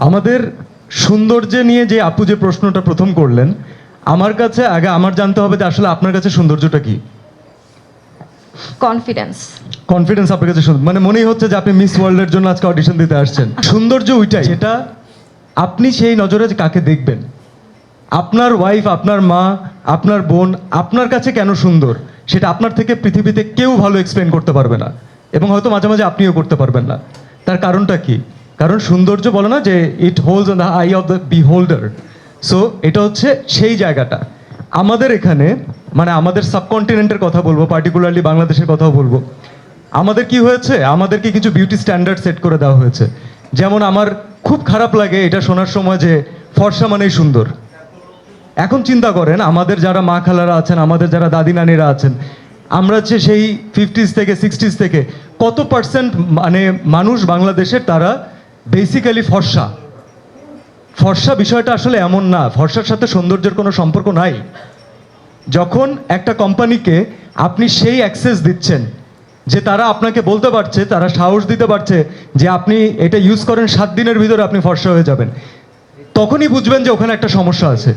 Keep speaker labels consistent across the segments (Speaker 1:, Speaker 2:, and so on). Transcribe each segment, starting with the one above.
Speaker 1: আমাদের সৌন্দর্যে নিয়ে যে আপু যে প্রশ্নটা প্রথম করলেন আমার কাছে আগে আমার জানতে হবে যে আসলে আপনার কাছে সৌন্দর্যটা কি।
Speaker 2: কনফিডেন্স
Speaker 1: কনফিডেন্স আপনার কাছে মানে মনেই হচ্ছে যে আপনি মিস ওয়ার্ল্ডের জন্য আজকে অডিশন দিতে আসছেন। সৌন্দর্য ওইটাই। যেটা আপনি সেই নজরে কাকে দেখবেন? আপনার ওয়াইফ আপনার মা আপনার বোন আপনার কাছে কেন সুন্দর? সেটা আপনার থেকে পৃথিবীতে কেউ ভালো এক্সপ্লেন করতে পারবে না। এবং হয়তো মাঝে মাঝে আপনিও করতে পারবেন না। তার কারণটা কি? কারণ সৌন্দর্য বলে না যে it holds on the eye of the beholder so এটা হচ্ছে সেই জায়গাটা। আমাদের এখানে মানে আমাদের সাবকন্টিনেন্টের কথা বলব পার্টিকুলারলি বাংলাদেশের কথাও বলব। আমাদের কি হয়েছে? আমাদেরকে কিছু বিউটি স্ট্যান্ডার্ড সেট করে দেওয়া হয়েছে। যেমন আমার খুব খারাপ লাগে এটা শোনার সময় যে ফর্সা মানেই সুন্দর। এখন চিন্তা করেন, আমাদের যারা মা খালারা আছেন, আমাদের যারা দাদি নানিরা আছেন, আমরা হচ্ছে সেই ফিফটিস থেকে সিক্সটিস থেকে কত পার্সেন্ট মানে মানুষ বাংলাদেশের তারা বেসিক্যালি ফর্সা। ফর্সা বিষয়টা আসলে এমন না। ফর্সার সাথে সৌন্দর্যের কোনো সম্পর্ক নাই। যখন একটা কোম্পানিকে আপনি সেই অ্যাক্সেস দিচ্ছেন, যে তারা আপনাকে বলতে পারছে, তারা সাহস দিতে পারছে, যে আপনি এটা ইউজ করেন সাত দিনের ভিতরে আপনি ফর্সা হয়ে যাবেন, তখনই বুঝবেন যে ওখানে একটা সমস্যা আছে।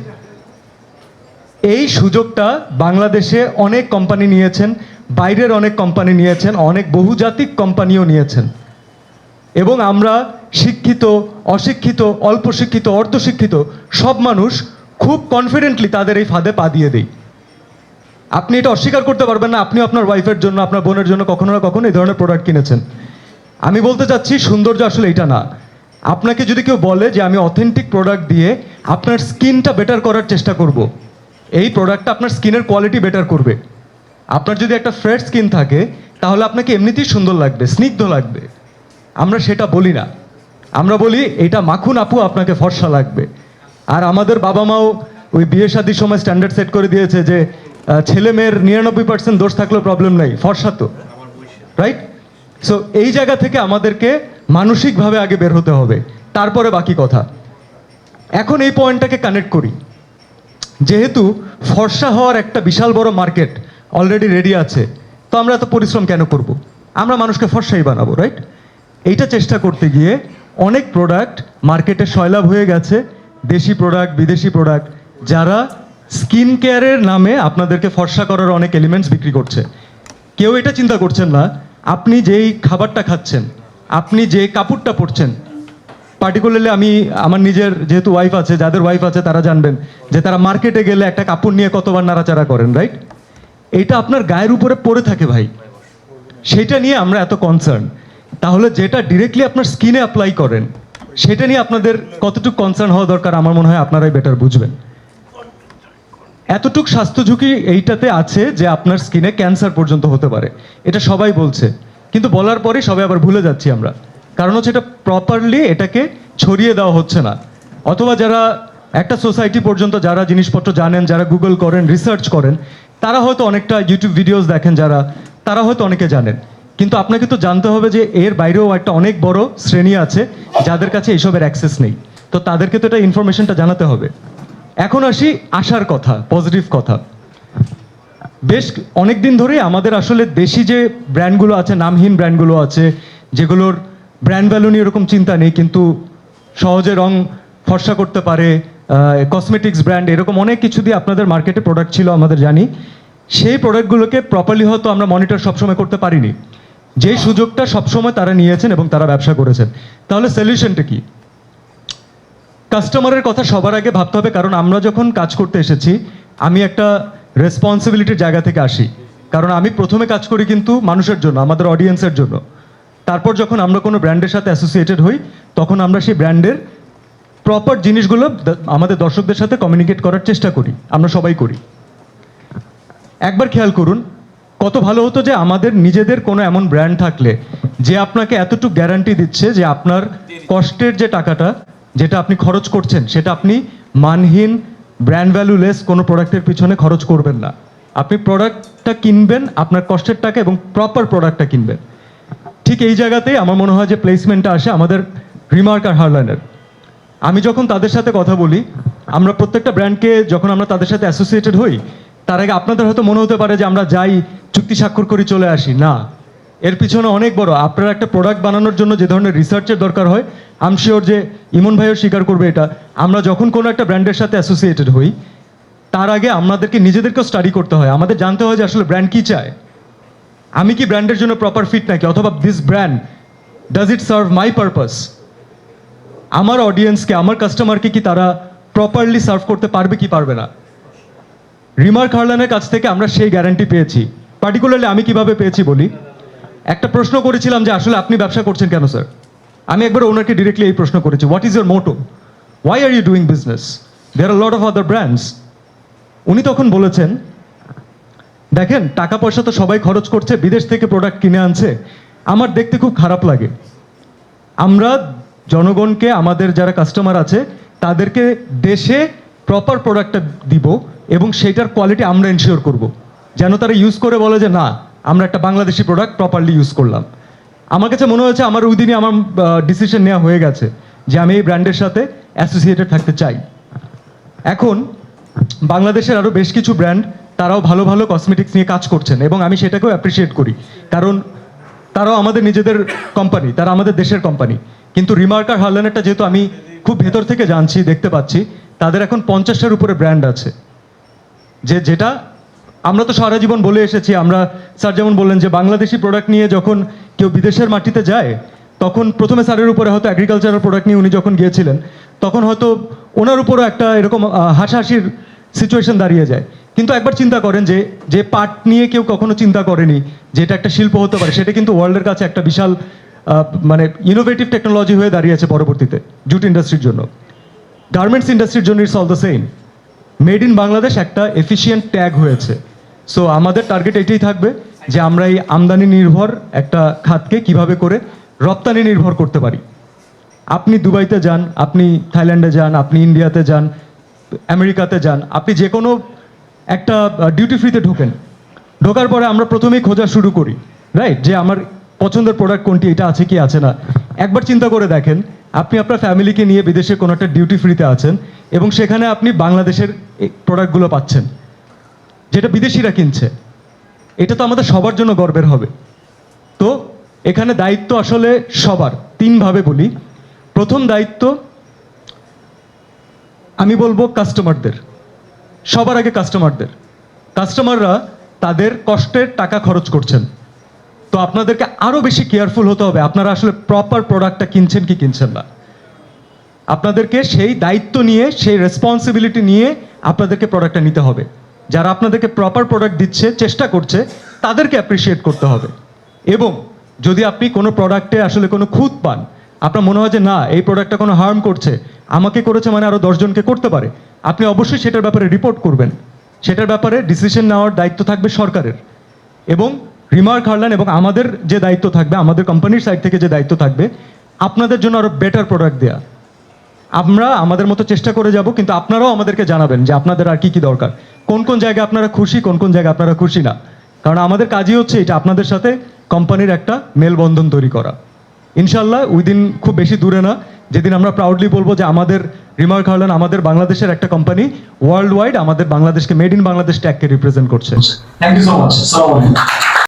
Speaker 1: এই সুযোগটা বাংলাদেশে অনেক কোম্পানি নিয়েছেন, বাইরের অনেক কোম্পানি নিয়েছেন, অনেক বহুজাতিক কোম্পানিও নিয়েছেন। এবং আমরা শিক্ষিত, অশিক্ষিত অল্প শিক্ষিত অর্ধশিক্ষিত সব মানুষ খুব কনফিডেন্টলি তাদের এই ফাঁদে পা দিয়ে দেয়। আপনি এটা অস্বীকার করতে পারবেন না আপনি আপনার ওয়াইফের জন্য, আপনার বোনের জন্য কখনো না কখনো এই ধরনের প্রোডাক্ট কিনেছেন। আমি বলতে চাচ্ছি, সৌন্দর্য আসলে এটা না। আপনাকে যদি কেউ বলে যে আমি অথেন্টিক প্রোডাক্ট দিয়ে আপনার স্কিনটা বেটার করার চেষ্টা করব, এই প্রোডাক্টটা আপনার স্কিনের কোয়ালিটি বেটার করবে। আপনার যদি একটা ফ্রেশ স্কিন থাকে, তাহলে আপনাকে এমনিতেই সুন্দর লাগবে, স্নিগ্ধ লাগবে। আমরা সেটা বলি না। আমরা বলি, এটা মাখুন আপু, আপনাকে ফর্সা লাগবে। আর আমাদের বাবা মাও ওই বিয়ে শাদির সময় স্ট্যান্ডার্ড সেট করে দিয়েছে যে ছেলে মেয়ের নিরানব্বই পার্সেন্ট দোষ থাকলেও প্রবলেম নাই, ফর্সা তো। রাইট সো এই জায়গা থেকে আমাদেরকে মানসিকভাবে আগে বের হতে হবে। তারপরে বাকি কথা। এখন এই পয়েন্টটাকে কানেক্ট করি। যেহেতু ফর্সা হওয়ার একটা বিশাল বড় মার্কেট অলরেডি রেডি আছে, তো আমরা এত পরিশ্রম কেন করব? আমরা মানুষকে ফর্সাই বানাবো রাইট এইটা চেষ্টা করতে গিয়ে অনেক প্রোডাক্ট মার্কেটে সয়লাভ হয়ে গেছে, দেশি প্রোডাক্ট বিদেশি প্রোডাক্ট যারা স্কিন কেয়ারের নামে আপনাদেরকে ফর্সা করার অনেক এলিমেন্টস বিক্রি করছে। কেউ এটা চিন্তা করছেন না, আপনি যেই খাবারটা খাচ্ছেন, আপনি যে কাপড়টা পরছেন পার্টিকুলারলি আমি, আমার নিজের যেহেতু ওয়াইফ আছে, যাদের ওয়াইফ আছে তারা জানবেন যে তারা মার্কেটে গেলে একটা কাপড় নিয়ে কতবার নাড়াচাড়া করেন রাইট এটা আপনার গায়ের উপরে পড়ে থাকে ভাই। সেটা নিয়ে আমরা এত কনসার্ন তাহলে যেটা ডিরেক্টলি আপনার স্কিনে অ্যাপ্লাই করেন, সেটা নিয়ে আপনাদের কতটুকু কনসার্ন হওয়া দরকার আমার মনে হয় আপনারাই বেটার বুঝবেন। এতটুক স্বাস্থ্য ঝুঁকি এইটাতে আছে যে আপনার স্কিনে ক্যান্সার পর্যন্ত হতে পারে। এটা সবাই বলছে। কিন্তু বলার পরে সবাই আবার ভুলে যাচ্ছি আমরা। কারণ হচ্ছে এটা প্রপারলি এটাকে ছড়িয়ে দেওয়া হচ্ছে না। অথবা যারা একটা সোসাইটি পর্যন্ত যারা জিনিসপত্র জানেন, যারা গুগল করেন রিসার্চ করেন, তারা হয়তো অনেকটা ইউটিউব ভিডিওস দেখেন যারা, তারা হয়তো অনেকে জানেন। কিন্তু আপনাকে তো জানতে হবে যে এর বাইরেও একটা অনেক বড় শ্রেণি আছে যাদের কাছে এইসবের অ্যাক্সেস নেই। তো তাদেরকে তো এটা ইনফরমেশনটা জানাতে হবে। এখন আসি আশার কথা পজিটিভ কথা। বেশ অনেক দিন ধরেই আমাদের আসলে দেশি যে ব্র্যান্ডগুলো আছে, নামহীন ব্র্যান্ডগুলো আছে, যেগুলোর ব্র্যান্ড ভ্যালু নিয়ে এরকম চিন্তা নেই, কিন্তু সহজে রং ফর্সা করতে পারে কসমেটিক্স ব্র্যান্ড এরকম অনেক কিছু দিয়ে আপনাদের মার্কেটে প্রোডাক্ট ছিল, আমাদের জানি। সেই প্রোডাক্টগুলোকে প্রপারলি হয়তো আমরা মনিটর সবসময় করতে পারিনি। যেই সুযোগটা সবসময় তারা নিয়েছেন এবং তারা ব্যবসা করেছেন। তাহলে সলিউশনটা কি? কাস্টমারের কথা সবার আগে ভাবতে হবে, কারণ আমরা যখন কাজ করতে এসেছি, আমি একটা রেসপন্সিবিলিটির জায়গা থেকে আসি। কারণ আমি প্রথমে কাজ করি কিন্তু মানুষের জন্য, আমাদের অডিয়েন্সের জন্য। তারপর যখন আমরা কোনো ব্র্যান্ডের সাথে অ্যাসোসিয়েটেড হই, তখন আমরা সেই ব্র্যান্ডের প্রপার জিনিসগুলো আমাদের দর্শকদের সাথে কমিউনিকেট করার চেষ্টা করি। আমরা সবাই করি। একবার খেয়াল করুন, কত ভালো হতো যে আমাদের নিজেদের কোনো এমন ব্র্যান্ড থাকলে, যে আপনাকে এতটুকু গ্যারান্টি দিচ্ছে যে আপনার কষ্টের যে টাকাটা, যেটা আপনি খরচ করছেন, সেটা আপনি মানহীন ব্র্যান্ড ভ্যালুলেস কোনো প্রোডাক্টের পিছনে খরচ করবেন না। আপনি প্রোডাক্টটা কিনবেন, আপনার কষ্টের টাকা এবং প্রপার প্রোডাক্টটা কিনবেন। ঠিক এই জায়গাতেই আমার মনে হয় যে প্লেসমেন্টটা আসে আমাদের রিমার্ক আর হারলাইনের আমি যখন তাদের সাথে কথা বলি, আমরা প্রত্যেকটা ব্র্যান্ডকে যখন আমরা তাদের সাথে অ্যাসোসিয়েটেড হই তার আগে আপনাদের হয়তো মনে হতে পারে যে আমরা যাই, চুক্তি স্বাক্ষর করে চলে আসি। না। এর পিছনে অনেক বড়। আপনার একটা প্রোডাক্ট বানানোর জন্য যে ধরনের রিসার্চের দরকার হয় আম শিওর যে ইমন ভাইও স্বীকার করবে এটা। আমরা যখন কোনো একটা ব্র্যান্ডের সাথে অ্যাসোসিয়েটেড হই, তার আগে আমাদেরকে নিজেদেরকেও স্টাডি করতে হয়। আমাদের জানতে হয় যে আসলে ব্র্যান্ড কী চায়। আমি কি ব্র্যান্ডের জন্য প্রপার ফিট নাকি? অথবা this brand does it serve my purpose আমার অডিয়েন্সকে আমার কাস্টমারকে কি তারা প্রপারলি সার্ভ করতে পারবে কি পারবে না? রিমার্ক হার্লানের কাছ থেকে আমরা সেই গ্যারান্টি পেয়েছি। পার্টিকুলারলি আমি কীভাবে পেয়েছি বলি? একটা প্রশ্ন করেছিলাম যে আসলে আপনি ব্যবসা করছেন কেন, স্যার? আমি একবার ওনাকে ডিরেক্টলি এই প্রশ্ন করেছি what is your motto why are you doing business there are lot of other brands উনি তখন বলেছেন, দেখেন টাকা পয়সা তো সবাই খরচ করছে, বিদেশ থেকে প্রোডাক্ট কিনে আনছে। আমার দেখতে খুব খারাপ লাগে। আমরা জনগণকে, আমাদের যারা কাস্টমার আছে, তাদেরকে দেশে প্রপার প্রোডাক্টটা দিব এবং সেইটার কোয়ালিটি আমরা এনশিওর করব। যেন তারা ইউজ করে বলে যে, না, আমরা একটা বাংলাদেশি প্রোডাক্ট প্রপারলি ইউজ করলাম। আমার কাছে মনে হয়েছে, আমার ওই দিনই আমার ডিসিশন নেওয়া হয়ে গেছে যে, আমি এই ব্র্যান্ডের সাথে অ্যাসোসিয়েটেড থাকতে চাই। এখন, বাংলাদেশের আরও বেশ কিছু ব্র্যান্ড তারাও ভালো ভালো কসমেটিক্স নিয়ে কাজ করছেন এবং আমি সেটাকেও অ্যাপ্রিসিয়েট করি। কারণ, তারাও আমাদের নিজেদের কোম্পানি তারা আমাদের দেশের কোম্পানি কিন্তু রিমার্কার হার্লানেরটা যেহেতু আমি খুব ভেতর থেকে জানছি, দেখতে পাচ্ছি, তাদের এখন পঞ্চাশটার উপরে ব্র্যান্ড আছে। যে যেটা আমরা তো সারা জীবন বলে এসেছি, আমরা স্যার যেমন বললেন যে বাংলাদেশি প্রোডাক্ট নিয়ে যখন কেউ বিদেশের মাটিতে যায়, তখন প্রথমে স্যারের উপরে হয়তো অ্যাগ্রিকালচারাল প্রোডাক্ট নিয়ে উনি যখন গিয়েছিলেন, তখন হয়তো ওনার উপরও একটা এরকম হাসাহাসির সিচুয়েশন দাঁড়িয়ে যায়। কিন্তু একবার চিন্তা করেন যে যে পাট নিয়ে কেউ কখনো চিন্তা করেনি যে এটা একটা শিল্প হতে পারে, সেটা কিন্তু ওয়ার্ল্ডের কাছে একটা বিশাল মানে ইনোভেটিভ টেকনোলজি হয়ে দাঁড়িয়েছে পরবর্তীতে জুট ইন্ডাস্ট্রির জন্য। গার্মেন্টস ইন্ডাস্ট্রির জন্য it's all the same made in Bangladesh একটা এফিসিয়েন্ট ট্যাগ হয়েছে। সো আমাদের টার্গেট এটাই থাকবে যে আমরা এই আমদানি নির্ভর একটা খাতকে কীভাবে করে রপ্তানি নির্ভর করতে পারি। আপনি দুবাইতে যান, আপনি থাইল্যান্ডে যান, আপনি ইন্ডিয়াতে যান, আমেরিকাতে যান, আপনি যে কোনো একটা ডিউটি ফ্রিতে ঢোকেন। ঢোকার পরে আমরা প্রথমেই খোঁজা শুরু করি রাইট যে আমার পছন্দের প্রোডাক্ট কোনটি, এটা আছে কি, আছে না। একবার চিন্তা করে দেখেন আপনি আপনার ফ্যামিলিকে নিয়ে বিদেশে কোনো একটা ডিউটি ফ্রিতে আছেন এবং সেখানে আপনি বাংলাদেশের প্রোডাক্টগুলো পাচ্ছেন, যেটা বিদেশিরা কিনছে। এটা তো আমাদের সবার জন্য গর্বের হবে। তো এখানে দায়িত্ব আসলে সবার, তিনভাবে বলি। প্রথম দায়িত্ব, আমি বলব কাস্টমারদের সবার আগে কাস্টমারদের কাস্টমাররা তাদের কষ্টের টাকা খরচ করছেন। তো আপনাদেরকে আরও বেশি কেয়ারফুল হতে হবে। আপনারা আসলে প্রপার প্রোডাক্টটা কিনছেন কি কিনছেন না। আপনাদেরকে সেই দায়িত্ব নিয়ে, সেই রেসপন্সিবিলিটি নিয়ে আপনাদেরকে প্রোডাক্টটা নিতে হবে। যারা আপনাদেরকে প্রপার প্রোডাক্ট দিচ্ছে, চেষ্টা করছে, তাদেরকে অ্যাপ্রিসিয়েট করতে হবে। এবং যদি আপনি কোনো প্রোডাক্টে আসলে কোনো খুঁত পান, আপনার মনে হয় যে, না, এই প্রোডাক্টটা কোনো হার্ম করছে, আমাকে করেছে মানে আরও দশজনকে করতে পারে, আপনি অবশ্যই সেটার ব্যাপারে রিপোর্ট করবেন। সেটার ব্যাপারে ডিসিশন নেওয়ার দায়িত্ব থাকবে সরকারের। এবং রিমার্ক হারলান এবং আমাদের যে দায়িত্ব থাকবে, আমাদের কোম্পানির সাইড থেকে যে দায়িত্ব থাকবে, আপনাদের জন্য আরও বেটার প্রোডাক্ট দেওয়া আমরা আমাদের মতো চেষ্টা করে যাব, কিন্তু আপনারাও আমাদেরকে জানাবেন যে আপনাদের আর কি কি দরকার। কোন কোন জায়গায় আপনারা খুশি, কোন কোন জায়গায় আপনারা খুশি না। কারণ আমাদের কাজই হচ্ছে এটা, আপনাদের সাথে কোম্পানির একটা মেলবন্ধন তৈরি করা। ইনশাল্লাহ ওই দিন খুব বেশি দূরে না। যেদিন আমরা প্রাউডলি বলব যে আমাদের রিমার্ক হারলান আমাদের বাংলাদেশের একটা কোম্পানি ওয়ার্ল্ড ওয়াইড আমাদের বাংলাদেশকে মেড ইন বাংলাদেশ ট্যাগকে রিপ্রেজেন্ট করছে।
Speaker 2: So much. Assalamu alaikum.